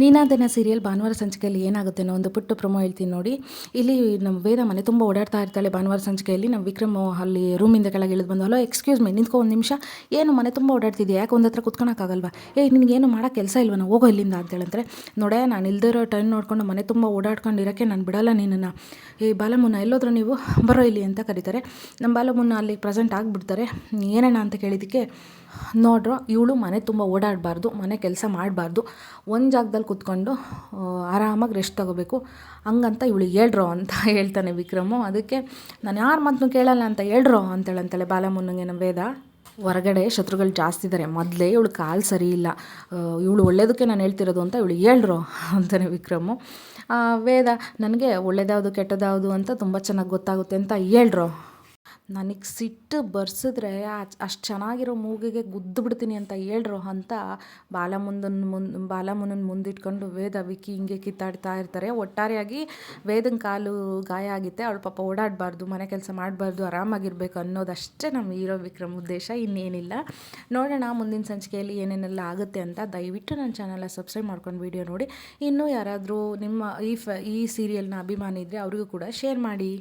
ನೀನಾದನ serial ಭಾನುವಾರ ಸಂಚಿಕೆಯಲ್ಲಿ ಏನಾಗುತ್ತೆ ಅನ್ನೋ ಒಂದು ಪುಟ್ಟ ಪ್ರೊಮೋ ಹೇಳ್ತೀನಿ ನೋಡಿ. ಇಲ್ಲಿ ನಮ್ಮ ವೇದ ಮನೆ ತುಂಬ ಓಡಾಡ್ತಾ ಇರ್ತಾಳೆ ಭಾನುವಾರ ಸಂಚಿಕೆಯಲ್ಲಿ. ನಮ್ಮ ವಿಕ್ರಮ್ ಅಲ್ಲಿ ರೂಮಿಂದ ಕೆಳಗೆ ಇಳಿದು ಬಂದು ಹಲೋ ಎಕ್ಸ್ಕ್ಯೂಸ್ ಮೀ ನಿಂತ್ಕೊ ಒಂದು ನಿಮಿಷ. ಏನು ಮನೆ ತುಂಬ ಓಡಾಡ್ತಿದ್ಯಾ? ಯಾಕೆ ಒಂದು ಹತ್ರ ಕುತ್ಕೊಳಕ್ಕಾಗಲ್ವಾ? ಏ ನಿನಗೇನು ಮಾಡೋ ಕೆಲಸ ಇಲ್ವ? ನಾವು ಹೋಗೋ ಇಲ್ಲಿಂದ ಅಂತೇಳಂದ್ರೆ ನೋಡೇ, ನಾನು ಇಲ್ದಿರೋ ಟೈಮ್ ನೋಡ್ಕೊಂಡು ಮನೆ ತುಂಬ ಓಡಾಡ್ಕೊಂಡು ಇರೋಕ್ಕೆ ನಾನು ಬಿಡಲ್ಲ ನಿನ್ನನ್ನು ಏ, ಬಾಲಮುನ್ನ, ಎಲ್ಲೋದ್ರು ನೀವು ಬರೋ ಇಲ್ಲಿ ಅಂತ ಕರೀತಾರೆ. ನಮ್ಮ ಬಾಲಮುನ್ನ ಅಲ್ಲಿ ಪ್ರೆಸೆಂಟ್ ಆಗಿಬಿಡ್ತಾರೆ. ಏನೇನ ಅಂತ ಕೇಳಿದ್ದಕ್ಕೆ ನೋಡ್ರೋ, ಇವಳು ಮನೆ ತುಂಬ ಓಡಾಡಬಾರ್ದು, ಮನೆ ಕೆಲಸ ಮಾಡಬಾರ್ದು. ಒಂದು ಜಾಗದಲ್ಲಿ ಕುತ್ಕೊಂಡು ಆರಾಮಾಗಿ ರೆಸ್ಟ್ ತಗೋಬೇಕು. ಹಂಗಂತ ಇವಳು ಹೇಳ್ರೋ ಅಂತ ಹೇಳ್ತಾನೆ ವಿಕ್ರಮು. ಅದಕ್ಕೆ ನಾನು ಯಾರ ಮಾತನ್ನು ಕೇಳಲ್ಲ ಅಂತ ಹೇಳ್ರೋ ಅಂತೇಳಂತಾಳೆ ಬಾಲಮುನ್ನಂಗೆ ನಮ್ಮ ವೇದ. ಹೊರಗಡೆ ಶತ್ರುಗಳು ಜಾಸ್ತಿ ಇದ್ದಾರೆ ಮೊದಲೇ ಇವಳು ಕಾಲು ಸರಿ ಇಲ್ಲ. ಇವಳು ಒಳ್ಳೇದಕ್ಕೆ ನಾನು ಹೇಳ್ತಿರೋದು ಅಂತ ಇವಳು ಹೇಳ್ರೋ ಅಂತಾನೆ ವಿಕ್ರಮು. ವೇದ, ನನಗೆ ಒಳ್ಳೇದಾವುದು ಕೆಟ್ಟದಾವುದು ಅಂತ ತುಂಬ ಚೆನ್ನಾಗಿ ಗೊತ್ತಾಗುತ್ತೆ ಅಂತ ಹೇಳ್ರೋ. ನನಗೆ ಸಿಟ್ಟು ಬರ್ಸಿದ್ರೆ ಅಷ್ಟು ಚೆನ್ನಾಗಿರೋ ಮೂಗಿಗೆ ಗುದ್ದು ಬಿಡ್ತೀನಿ ಅಂತ ಹೇಳ್ರು ಅಂತ ಬಾಲಮುಂದನ್ ಮುಂದೆ ಬಾಲಮುನನ್ ಮುಂದಿಟ್ಕೊಂಡು ವೇದ ವಿಕ್ಕಿ ಹಿಂಗೆ ಕಿತ್ತಾಡ್ತಾ ಇರ್ತಾರೆ. ಒಟ್ಟಾರೆಯಾಗಿ ವೇದನ ಕಾಲು ಗಾಯ ಆಗಿತ್ತೆ. ಅವಳು ಪಾಪ ಓಡಾಡಬಾರ್ದು, ಮನೆ ಕೆಲಸ ಮಾಡಬಾರ್ದು, ಆರಾಮಾಗಿರ್ಬೇಕು ಅನ್ನೋದಷ್ಟೇ ನಮ್ಮ ಹೀರೋ ವಿಕ್ರಮ್ ಉದ್ದೇಶ, ಇನ್ನೇನಿಲ್ಲ. ನೋಡೋಣ, ಮುಂದಿನ ಸಂಚಿಕೆಯಲ್ಲಿ ಏನೇನೆಲ್ಲ ಆಗುತ್ತೆ ಅಂತ ದಯವಿಟ್ಟು ನನ್ನ ಚಾನಲ್ನ ಸಬ್ಸ್ಕ್ರೈಬ್ ಮಾಡ್ಕೊಂಡು ವಿಡಿಯೋ ನೋಡಿ. ಇನ್ನೂ ಯಾರಾದರೂ ನಿಮ್ಮ ಈ ಫ, ಈ ಸೀರಿಯಲ್ನ ಅಭಿಮಾನಿ ಇದ್ದರೆ ಅವರಿಗೂ ಕೂಡ ಶೇರ್ ಮಾಡಿ.